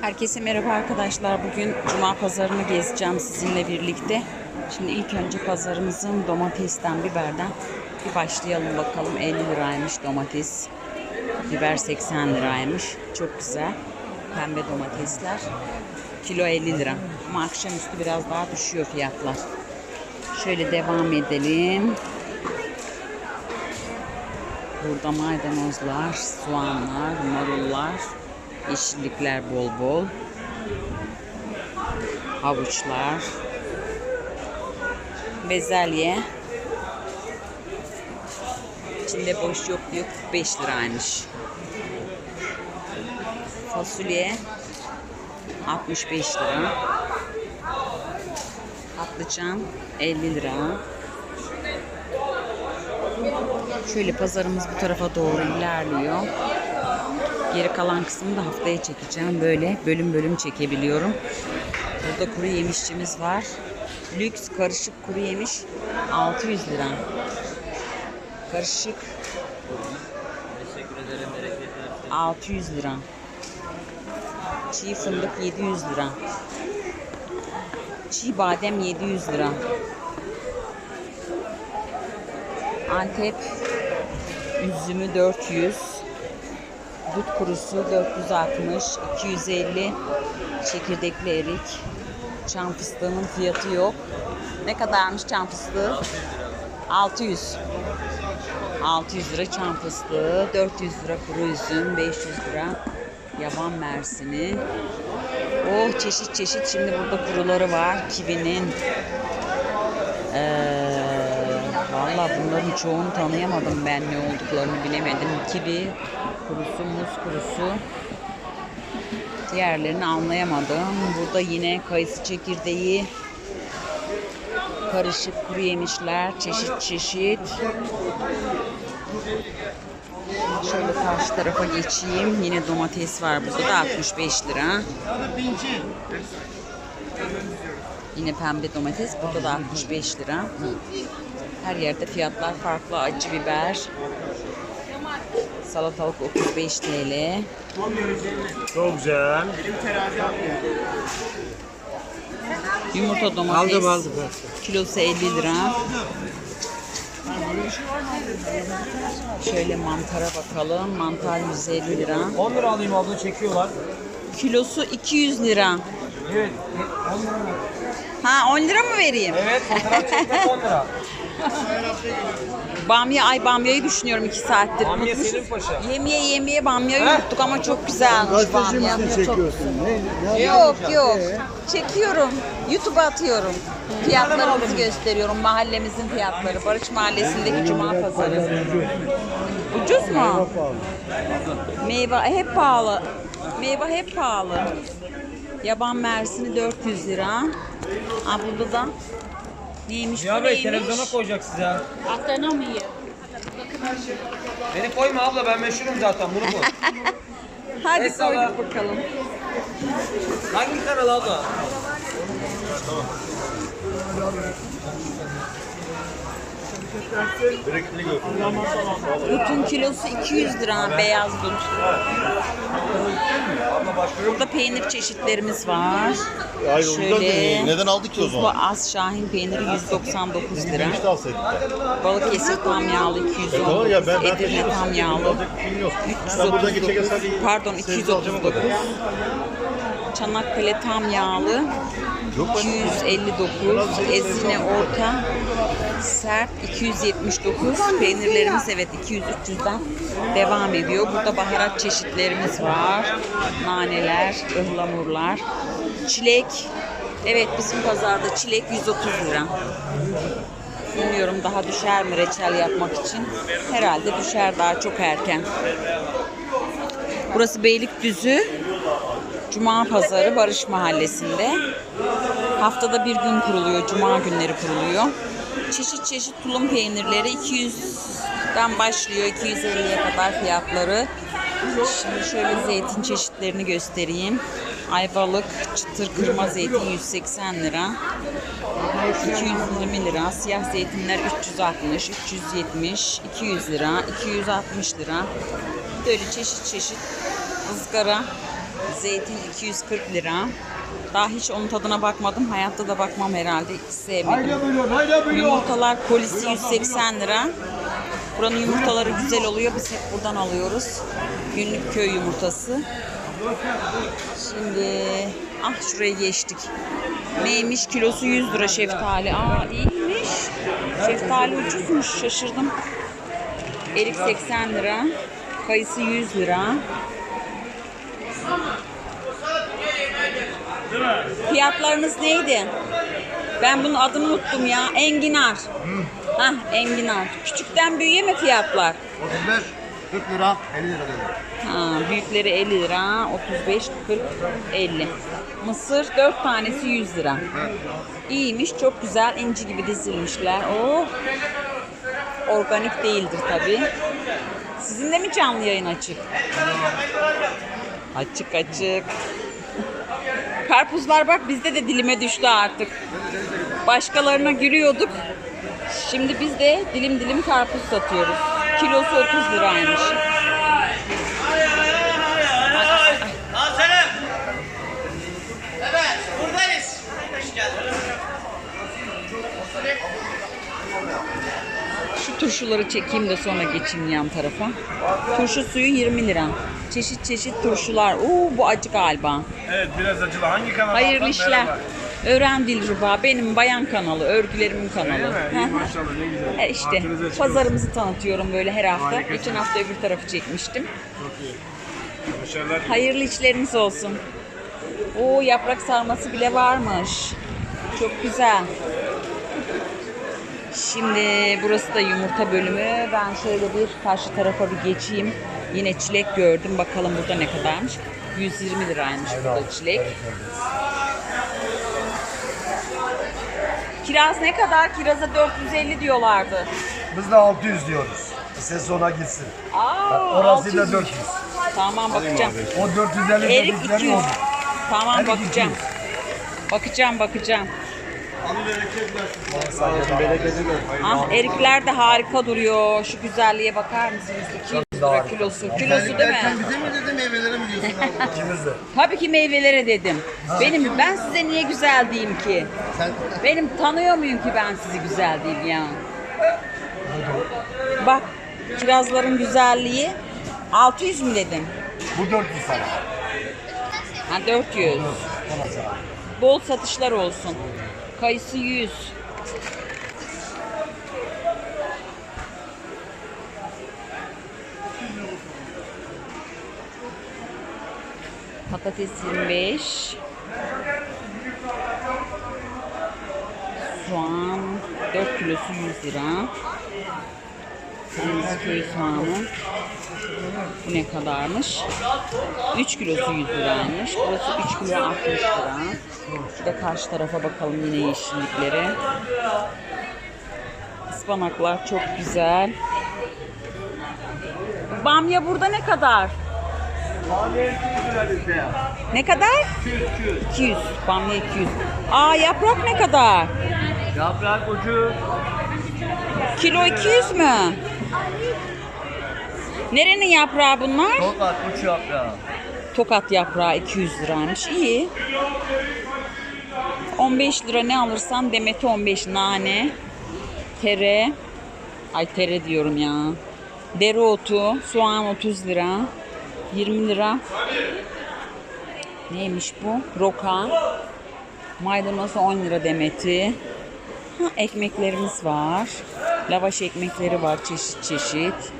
Herkese merhaba arkadaşlar. Bugün Cuma pazarını gezeceğim sizinle birlikte. Şimdi ilk önce pazarımızın domatesten, biberden bir başlayalım bakalım. 50 liraymış domates. Biber 80 liraymış. Çok güzel. Pembe domatesler. Kilo 50 lira. Ama akşamüstü biraz daha düşüyor fiyatlar. Şöyle devam edelim. Burada maydanozlar, soğanlar, marullar, yeşillikler bol bol. Havuçlar. Bezelye. İçinde boş yok diyor 45 liraymış. Fasulye 65 lira. Patlıcan 50 lira. Şöyle pazarımız bu tarafa doğru ilerliyor. Geri kalan kısmını da haftaya çekeceğim. Böyle bölüm bölüm çekebiliyorum. Burada kuru yemişçimiz var. Lüks karışık kuru yemiş 600 lira. Karışık 600 lira. Çiğ fındık 700 lira. Çiğ badem 700 lira. Antep üzümü 400. Dut kurusu 460, 250 çekirdekli erik. Çam fıstığının fiyatı yok. Ne kadarmış çam fıstığı? 600. 600 lira çam fıstığı, 400 lira kuru üzüm, 500 lira yaban mersini. Oh çeşit çeşit şimdi burada kuruları var. Kivinin. Ee, Valla bunların çoğunu tanıyamadım ben ne olduklarını bilemedim. Kivi kurusu, muz kurusu. Diğerlerini anlayamadım. Burada yine kayısı çekirdeği, karışık kuru yemişler, çeşit çeşit. Şöyle karşı tarafa geçeyim. Yine domates var burada da 65 lira. Yine pembe domates burada da 65 lira. Her yerde fiyatlar farklı. Acı biber, salatalık 35 TL. Çok güzel. Yumurta domates Aldım aldım. kilosu 50 lira. Şöyle mantara bakalım. Mantar 150 lira. 10 lira alayım abla çekiyorlar. Kilosu 200 lira. Evet. 10 lira mı? Ha 10 lira mı vereyim? Evet fotoğraf çekmek 10 lira. Bamya ay bamyayı düşünüyorum 2 saattir. Bamya Unutmuşuz. Selim Paşa. Yemeye yemeye bamyayı unuttuk ama çok güzelmiş Gazeteci bamya. misin çekiyorsun? Ne, ne Yok yok. Çekiyorum. YouTube'a atıyorum. Fiyatlarımızı gösteriyorum. Mahallemizin fiyatları. Barış Mahallesi'ndeki Cuma Pazarı. Ucuz mu? Meyve hep pahalı. Meyve hep pahalı. Yaban mersini 400 lira. Ha burada da neymiş Ya bu Bey neymiş? televizyona koyacak size. ha. Yiyor? Beni koyma abla ben meşhurum zaten bunu koy. Hadi Neyse Allah. koyduk bakalım. Hangi kanal abla? Dutun kilosu 200 lira beyaz dut. Burada peynir çeşitlerimiz var. Ay Şöyle. neden aldık ki o Bu zaman? az Şahin peyniri 199 lira. Balıkesir tam yağlı E tamam 219. ya ben ben Edirne tam yağlı Alacak bir şeyim yok. Ben buradan geçerken 339. sadece Pardon sebze alacağım o 239. kadar. Çanakkale tam yağlı Yok. 259. Ezine orta sert 279. Peynirlerimiz evet 200-300'den devam ediyor. Burada baharat çeşitlerimiz var. Naneler, ıhlamurlar. Çilek. Evet bizim pazarda çilek 130 lira. Bilmiyorum daha düşer mi reçel yapmak için. Herhalde düşer daha çok erken. Burası Beylikdüzü. Cuma pazarı Barış Mahallesi'nde. Haftada bir gün kuruluyor. Cuma günleri kuruluyor. Çeşit çeşit tulum peynirleri 200'den başlıyor 250'ye kadar fiyatları. Şimdi şöyle zeytin çeşitlerini göstereyim. Ayvalık çıtır kırma zeytin 180 lira. 220 lira. Siyah zeytinler 360, 370, 200 lira, 260 lira. Böyle çeşit çeşit ızgara Zeytin 240 lira. Daha hiç onun tadına bakmadım. Hayatta da bakmam herhalde. Hiç sevmedim. Yumurtalar kolisi 180 lira. Buranın yumurtaları güzel oluyor. Biz hep buradan alıyoruz. Günlük köy yumurtası. Şimdi ah şuraya geçtik. Neymiş? Kilosu 100 lira şeftali. Aa iyiymiş. Şeftali ucuzmuş. Şaşırdım. Erik 80 lira. Kayısı 100 lira. Fiyatlarınız neydi? Ben bunun adını unuttum ya. Enginar. Hah enginar. Küçükten büyüğe mi fiyatlar? 35, 40 lira, 50 lira dedi. Ha, büyükleri 50 lira, 35, 40, 50. Mısır 4 tanesi 100 lira. İyiymiş, çok güzel inci gibi dizilmişler. Oh. Organik değildir tabii. Sizin de mi canlı yayın açık? Açık açık. Karpuzlar bak bizde de dilime düştü artık. Başkalarına gülüyorduk. Şimdi biz de dilim dilim karpuz satıyoruz. Kilosu 30 liraymış. Turşuları çekeyim de sonra geçeyim yan tarafa. Turşu suyu 20 lira. Çeşit çeşit turşular. Oo bu acı galiba. Evet biraz acılı. Hangi kanal? Hayırlı işler. Öğren Dilruba benim bayan kanalı, örgülerimin kanalı. İyi maşallah ne güzel. E işte pazarımızı tanıtıyorum böyle her hafta. Harikasınız. Geçen hafta öbür tarafı çekmiştim. Çok iyi. Başarılar. Hayırlı işleriniz olsun. Oo yaprak sarması bile varmış. Çok güzel. Şimdi burası da yumurta bölümü. Ben şöyle bir karşı tarafa bir geçeyim. Yine çilek gördüm. Bakalım burada ne kadarmış. 120 liraymış burada çilek. Kiraz ne kadar? Kiraza 450 diyorlardı. Biz de 600 diyoruz. Ses sona gitsin. Aa, Orası da 600. 400. Tamam bakacağım. O 450 Erik dedikleri 200. oldu. Tamam Erik bakacağım. Bakacağım bakacağım. Ah erikler de harika duruyor. Şu güzelliğe bakar mısınız? 200 lira kilosu. Kilosu değil mi? bize mi dedi meyvelere mi diyorsun abi? İkimiz de. Tabii ki meyvelere dedim. Benim ben size niye güzel diyeyim ki? Sen Benim tanıyor muyum ki ben sizi güzel diyeyim ya? Bak kirazların güzelliği 600 mü dedim? bu 400 sana. Ha 400. Ona sana. Bol satışlar olsun. Kayısı 100. Patates 25. Soğan 4 kilosu 100 lira. Kırmızı köy soğanı. Bu ne kadarmış? 3 kilosu 100 liraymış. Burası 3 kilo 60 lira. Bir de karşı tarafa bakalım yine yeşilliklere. Ispanaklar çok güzel. Bamya burada ne kadar? Ne kadar? 200. Bamya 200. Aa yaprak ne kadar? Yaprak ucu. Kilo 200 mü? Nerenin yaprağı bunlar? Tokat uç yaprağı. Tokat yaprağı 200 liraymış. İyi. 15 lira ne alırsan demeti 15 nane. Tere. Ay tere diyorum ya. Dereotu, soğan 30 lira. 20 lira. Neymiş bu? Roka. Maydanoz 10 lira demeti. Ha, ekmeklerimiz var. Lavaş ekmekleri var çeşit çeşit.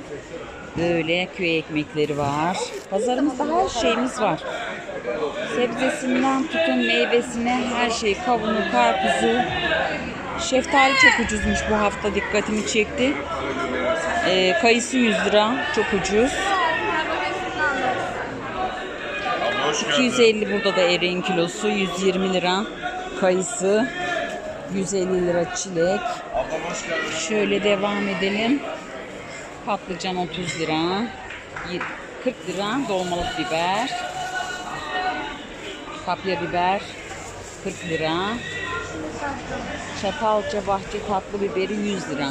Böyle köy ekmekleri var. Pazarımızda her şeyimiz var. Sebzesinden tutun meyvesine her şey kavunu, karpuzu. Şeftali çok ucuzmuş bu hafta dikkatimi çekti. Ee, kayısı 100 lira çok ucuz. 250 burada da eriğin kilosu 120 lira. Kayısı 150 lira çilek. Şöyle devam edelim. Patlıcan 30 lira. Y- 40 lira dolmalık biber. Kapya biber 40 lira. Çatalca bahçe tatlı biberi 100 lira.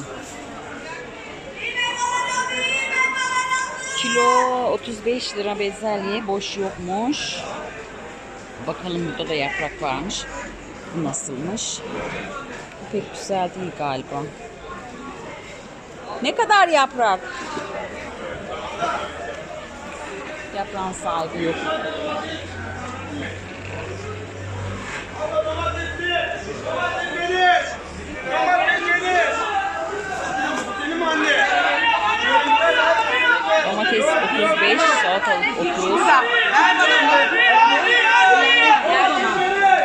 Kilo 35 lira bezelye boş yokmuş. Bakalım burada da yaprak varmış. Bu nasılmış? Bu pek güzel değil galiba. Ne kadar yaprak? Yaprağın sahibi yok. Domates 35, salatalık 30.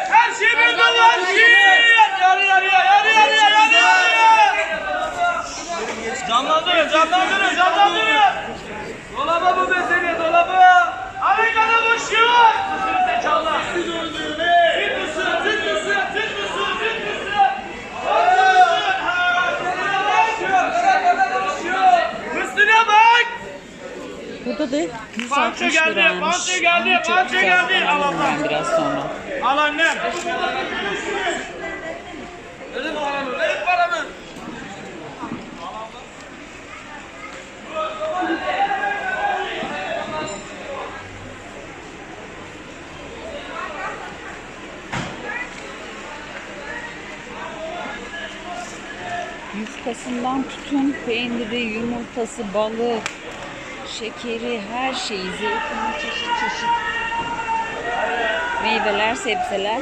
Her şey dolar. Yarı yarıya, yarı yarıya, yarı yarıya. Canlandırın, canlandırın, canlandırın. Dolaba bu mesele, dolaba. Amerika'da boşuyor. Sısırı zekalar. Süt mısır, süt mısır, süt mısır, süt mısır. Üstüne bak. Burada da 160 Panço geldi, panço geldi, panço geldi. Al ben biraz sonra. Al annem. Verin paramı, verin paramı. Yufkasından tutun peyniri, yumurtası, balı, şekeri, her şeyi, zeytini, çeşit çeşit. Meyveler, sebzeler.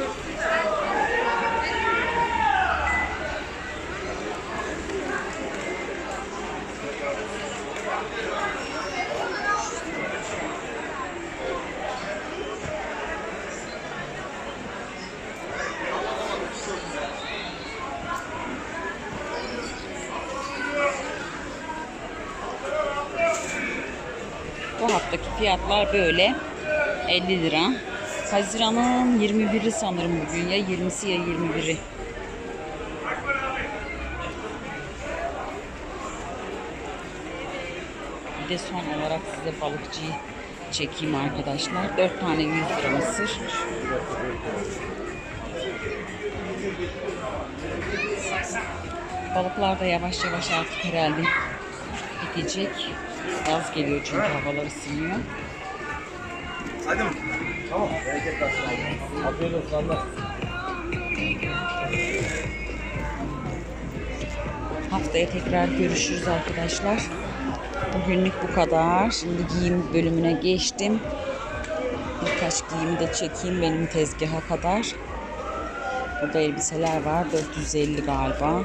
Bu haftaki fiyatlar böyle. 50 lira. Haziran'ın 21'i sanırım bugün ya 20'si ya 21'i. Bir de son olarak size balıkçıyı çekeyim arkadaşlar. 4 tane 100 lira mısır. Balıklar da yavaş yavaş artık herhalde bitecek. Yaz geliyor çünkü havalar ısınıyor. Hadi mi? Tamam. Bereket abi. Afiyet olsun Allah. Haftaya tekrar görüşürüz arkadaşlar. Bugünlük bu kadar. Şimdi giyim bölümüne geçtim. Birkaç giyimi de çekeyim benim tezgaha kadar. Burada elbiseler var. 450 galiba.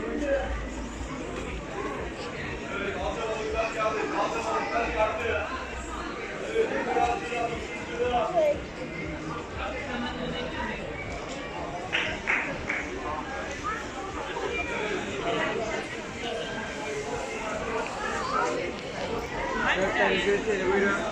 Gracias.